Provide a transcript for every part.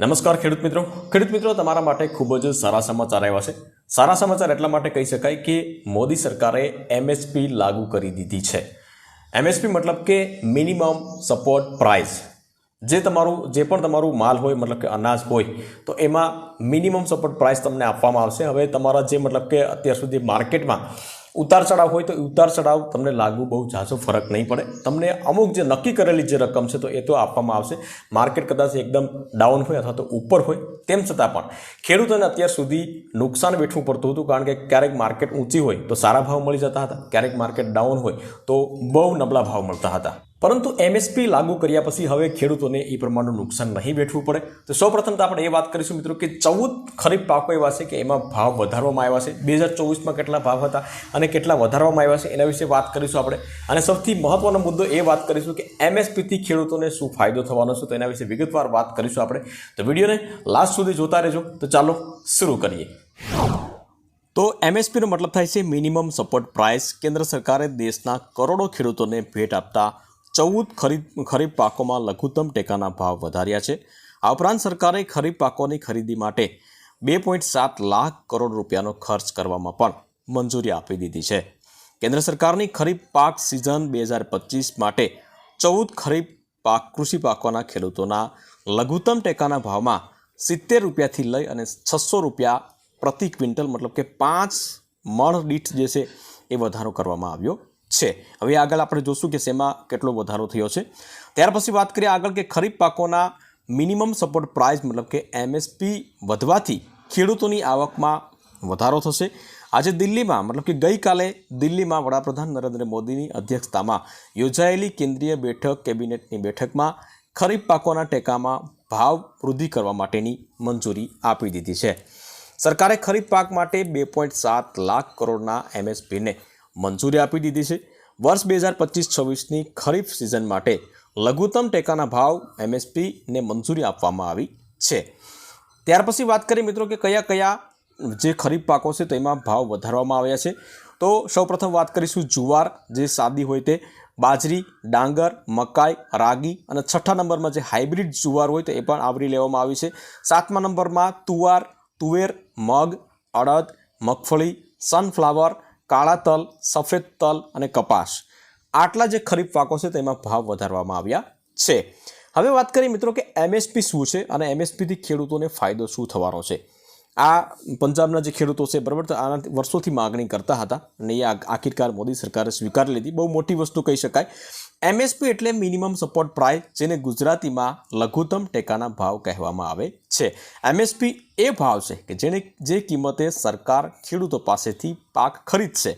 નમસ્કાર ખેડૂત મિત્રો. ખેડૂત મિત્રો, તમારા માટે ખૂબ જ સારા સમાચાર આવ્યા છે. સારા સમાચાર એટલા માટે કહી શકાય કે મોદી સરકારે એમએસપી લાગુ કરી દીધી છે. એમએસપી મતલબ કે મિનિમમ સપોર્ટ પ્રાઇસ જે તમારું, જે પણ તમારું માલ હોય, મતલબ કે અનાજ હોય, તો એમાં મિનિમમ સપોર્ટ પ્રાઇસ તમને આપવામાં આવશે. હવે તમારા જે મતલબ કે અત્યાર સુધી માર્કેટમાં ઉતાર ચઢાવ હોય તો એ ઉતાર ચઢાવ તમને લાગુ બહુ ઝાઝો ફરક નહીં પડે. તમને અમુક જે નક્કી કરેલી જે રકમ છે તો એ તો આપવામાં આવશે. માર્કેટ કદાચ એકદમ ડાઉન હોય અથવા તો ઉપર હોય તેમ છતાં પણ. ખેડૂતોને અત્યાર સુધી નુકસાન વેઠવું પડતું હતું કારણ કે ક્યારેક માર્કેટ ઊંચી હોય તો સારા ભાવ મળી જતા હતા. ક્યારેક માર્કેટ ડાઉન હોય તો બહુ નબળા ભાવ મળતા હતા. પરંતુ એમએસપી લાગુ કર્યા પછી હવે ખેડૂતોને એ પ્રમાણનું નુકસાન નહીં વેઠવું પડે. તો સૌપ્રથમ તો આપણે એ વાત કરીશું મિત્રો કે ચૌદ ખરીફ પાકો એવા છે કે એમાં ભાવ વધારવામાં આવ્યા છે. બે હજાર ચોવીસમાં કેટલા ભાવ હતા અને કેટલા વધારવામાં આવ્યા છે એના વિશે વાત કરીશું આપણે. અને સૌથી મહત્વનો મુદ્દો એ વાત કરીશું કે એમએસપીથી ખેડૂતોને શું ફાયદો થવાનો છે તો એના વિશે વિગતવાર વાત કરીશું આપણે. તો વિડીયોને લાસ્ટ સુધી જોતા રહેજો. તો ચાલો શરૂ કરીએ. તો એમએસપીનો મતલબ થાય છે મિનિમમ સપોર્ટ પ્રાઇસ કેન્દ્ર સરકારે દેશના કરોડો ખેડૂતોને ભેટ આપતા ચૌદ ખરીદ, ખરીફ પાકોમાં લઘુત્તમ ટેકાના ભાવ વધાર્યા છે. આ ઉપરાંત સરકારે ખરીફ પાકોની ખરીદી માટે બે પોઈન્ટ સાત લાખ કરોડ રૂપિયાનો ખર્ચ કરવામાં પણ મંજૂરી આપી દીધી છે. કેન્દ્ર સરકારની ખરીફ પાક સિઝન બે હજાર પચીસ માટે ચૌદ ખરીફ પાક, કૃષિ પાકોના ખેડૂતોના લઘુત્તમ ટેકાના ભાવમાં સિત્તેર રૂપિયાથી લઈ અને છસો રૂપિયા પ્રતિ ક્વિન્ટલ, મતલબ કે પાંચ મણ દીઠ જે છે એ વધારો કરવામાં આવ્યો. છે. હવે આગળ આપણે જોશું કે શેમાં કેટલો વધારો થયો છે. ત્યાર પછી વાત કરીએ આગળ કે ખરીફ પાકોના મિનિમમ સપોર્ટ પ્રાઇસ મતલબ કે એમએસપી વધવાથી ખેડૂતોની આવકમાં વધારો થશે. આજે દિલ્હીમાં મતલબ કે ગઈકાલે દિલ્હીમાં વડાપ્રધાન નરેન્દ્ર મોદીની અધ્યક્ષતામાં યોજાયેલી કેન્દ્રીય બેઠક કેબિનેટની બેઠકમાં ખરીફ પાકોના ટેકામાં ભાવ વૃદ્ધિ કરવા માટેની મંજૂરી આપી દીધી છે. સરકારે ખરીફ પાક માટે બે પોઈન્ટ સાત લાખ કરોડના એમએસપીને મંજૂરી આપી દીધી છે. વર્ષ બે હજાર પચીસ છવ્વીસની ખરીફ સિઝન માટે લઘુત્તમ ટેકાના ભાવ એમએસપીને મંજૂરી આપવામાં આવી છે. ત્યાર પછી વાત કરીએ મિત્રો કે કયા કયા જે ખરીફ પાકો છે તેમાં ભાવ વધારવામાં આવ્યા છે. તો સૌપ્રથમ વાત કરીશું જુવાર જે સાદી હોય તે બાજરી, ડાંગર, મકાઈ, રાગી અને છઠ્ઠા નંબરમાં જે હાઇબ્રિડ જુવાર હોય તો એ પણ આવરી લેવામાં આવી છે. સાતમા નંબરમાં તુવાર, તુવેર, મગ, અડદ, મગફળી, સનફ્લાવર કાળા તલ, સફેદ તલ અને કપાસ. આટલા જે ખરીફ પાકો છે તેમાં ભાવ વધારવામાં આવ્યા છે. હવે વાત કરીએ મિત્રો કે એમએસપી શું છે અને એમએસપીથી ખેડૂતોને ફાયદો શું થવાનો છે. આ પંજાબના જે ખેડૂતો છે, બરાબર? તો આના વર્ષોથી માગણી કરતા હતા અને એ આખિરકાર મોદી સરકારે સ્વીકારી લીધી. બહુ મોટી વસ્તુ કહી શકાય. એમએસપી એટલે મિનિમમ સપોર્ટ પ્રાઇસ જેને ગુજરાતીમાં લઘુત્તમ ટેકાના ભાવ કહેવામાં આવે છે. એમએસપી એ ભાવ છે કે જેને જે કિંમતે સરકાર ખેડૂતો પાસેથી પાક ખરીદશે.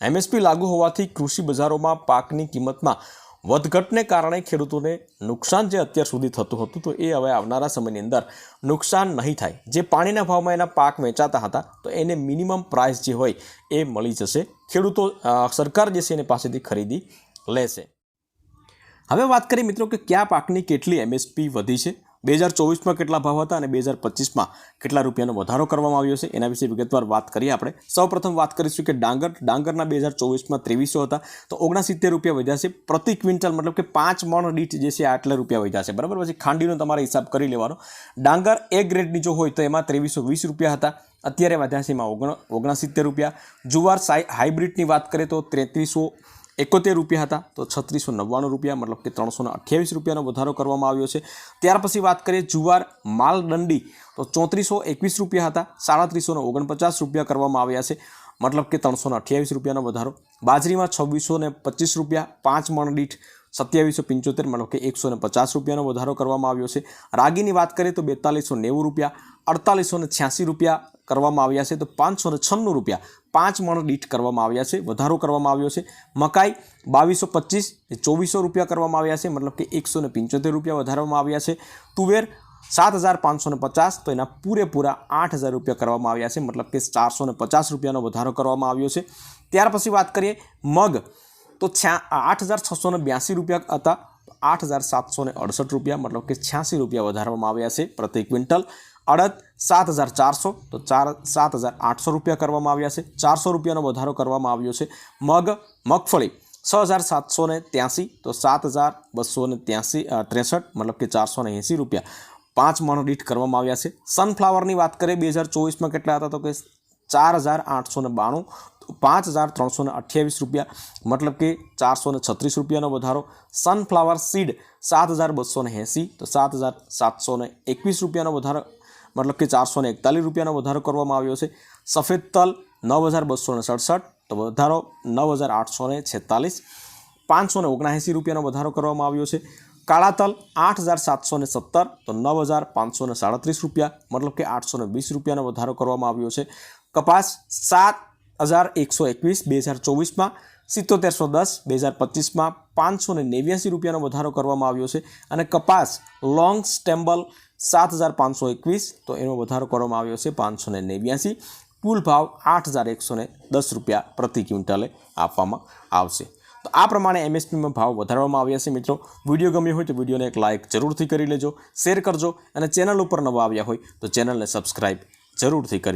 એમએસપી લાગુ હોવાથી કૃષિ બજારોમાં પાકની કિંમતમાં વધઘટને કારણે ખેડૂતોને નુકસાન જે અત્યાર સુધી થતું હતું તો એ હવે આવનારા સમયની અંદર નુકસાન નહીં થાય. જે પાણીના ભાવમાં એના પાક વેચાતા હતા તો એને મિનિમમ પ્રાઇસ જે હોય એ મળી જશે. ખેડૂતો સરકાર જે છે એની પાસેથી ખરીદી લેશે. હવે વાત કરીએ મિત્રો કે કયા પાકની કેટલી એમએસપી વધી છે? બે હજાર ચોવીસમાં કેટલા ભાવ હતા અને બે હજાર પચીસમાં કેટલા રૂપિયાનો વધારો કરવામાં આવ્યો છે? એના વિશે વિગતવાર વાત કરીએ આપણે. સૌપ્રથમ વાત કરીશું કે ડાંગર. ડાંગરના બે હજાર ચોવીસમાં ત્રેવીસો હતા. તો ઓગણસિત્તેર રૂપિયા વધ્યા છે. પ્રતિ ક્વિન્ટલ મતલબ કે પાંચ મણ દીઠ જે છે આટલા રૂપિયા વધ્યા છે. બરાબર? પછી ખાંડીનો તમારે હિસાબ કરી લેવાનો. ડાંગર એ ગ્રેડની જો હોય તો એમાં ત્રેવીસો વીસ રૂપિયા હતા. અત્યારે વધ્યા છે એમાં ઓગણ ઓગણસિત્તેર રૂપિયા. જુવાર હાઇબ્રિડની વાત કરીએ તો તેત્રીસો એકોતેર રૂપિયા હતા, તો છત્રીસો નવ્વાણું રૂપિયા, મતલબ કે ત્રણસો અઠ્યાવીસ રૂપિયાનો વધારો કરવામાં આવ્યો છે. ત્યાર પછી વાત કરીએ જુવાર માલદંડી તો ચોત્રીસો એકવીસ રૂપિયા હતા, સાડત્રીસો ઓગણપચાસ રૂપિયા કરવામાં આવ્યા છે, મતલબ કે ત્રણસો અઠ્યાવીસ રૂપિયાનો વધારો. બાજરીમાં છવ્વીસો પચીસ રૂપિયા, પાંચ મણ દીઠ સત્યાવીસો પંચોતેર મતલબ કે એકસો ને પચાસ રૂપિયાનો વધારો કરવામાં આવ્યો છે. રાગીની વાત કરીએ તો બેતાલીસો નેવું રૂપિયા, અડતાલીસો ને છ્યાસી રૂપિયા કરવામાં આવ્યા છે. તો પાંચસો ને છન્નું રૂપિયા પાંચ મણ દીઠ કરવામાં આવ્યા છે. વધારો કરવામાં આવ્યો છે. મકાઈ બાવીસો પચીસ ચોવીસો રૂપિયા કરવામાં આવ્યા છે. મતલબ કે એકસો ને પંચોતેર રૂપિયા વધારવામાં આવ્યા છે. તુવેર સાત હજાર પાંચસો ને પચાસ, તો એના પૂરેપૂરા આઠ હજાર રૂપિયા કરવામાં આવ્યા છે. મતલબ કે ચારસો ને પચાસ રૂપિયાનો વધારો કરવામાં આવ્યો છે. ત્યાર પછી વાત કરીએ મગ. તો છ્યા આઠ હજાર છસો બ્યાસી રૂપિયા હતા. આઠ હજાર સાતસો અડસઠ રૂપિયા, મતલબ કે છ્યાસી રૂપિયા વધારવામાં આવ્યા છે પ્રતિ ક્વિન્ટલ. અડદ સાત હજાર ચારસો, તો ચાર સાત હજાર આઠસો રૂપિયા કરવામાં આવ્યા છે. ચારસો રૂપિયાનો વધારો કરવામાં આવ્યો છે. મગ, મગફળી છ હજાર સાતસો ને ત્યાંસી તો સાત હજાર બસો ને ત્યાંસી ત્રેસઠ, મતલબ કે ચારસો ને એંસી રૂપિયા. પાંચ મણ દીઠ કરવામાં આવ્યા છે. સનફ્લાવરની વાત કરીએ, બે હજાર ચોવીસમાં કેટલા હતા તો કે ચાર હજાર આઠસો ને બાણું. પાંચ હજાર ત્રણસો અઠ્યાવીસ રૂપિયા. મતલબ કે ચારસો છત્રીસ રૂપિયાનો વધારો. સનફ્લાવર સીડ સાત હજાર બસો એંસી. તો સાત હજાર સાતસો એકવીસ રૂપિયાનો વધારો. મતલબ કે ચારસો એકતાલીસ રૂપિયાનો વધારો કરવામાં આવ્યો છે. સફેદ તલ નવ હજાર બસો સડસઠ. તો વધારો નવ હજાર આઠસો ને છેતાલીસ. પાંચસો ઓગણએંસી રૂપિયાનો વધારો કરવામાં આવ્યો છે. કાળા તલ આઠ હજાર સાતસો સત્તર. તો નવ હજાર પાંચસો સાડત્રીસ રૂપિયા. મતલબ કે આઠસો વીસ રૂપિયાનો વધારો કરવામાં આવ્યો છે. કપાસ સાત હજાર એકસો એકવીસ, બે હજાર ચોવીસમાં સિત્તોતેરસો દસ, બે હજાર પચીસમાં પાંચસો ને નેવ્યાસી રૂપિયાનો વધારો કરવામાં આવ્યો છે અને કપાસ લોંગ સ્ટેમ્બલ સાત હજાર પાંચસો એકવીસ, તો એનો વધારો કરવામાં આવ્યો છે પાંચસો ને નેવ્યાસી, કુલ ભાવ આઠ હજાર એકસો ને દસ રૂપિયા પ્રતિ ક્વિન્ટલે આપવામાં આવશે. તો આ પ્રમાણે એમએસપીમાં ભાવ વધારવામાં આવ્યા છે મિત્રો. વીડિયો ગમ્યો હોય તો વિડીયોને એક લાઇક જરૂરથી કરી લેજો, શેર કરજો અને ચેનલ ઉપર નવા આવ્યા હોય તો ચેનલને સબસ્ક્રાઈબ જરૂરથી કરી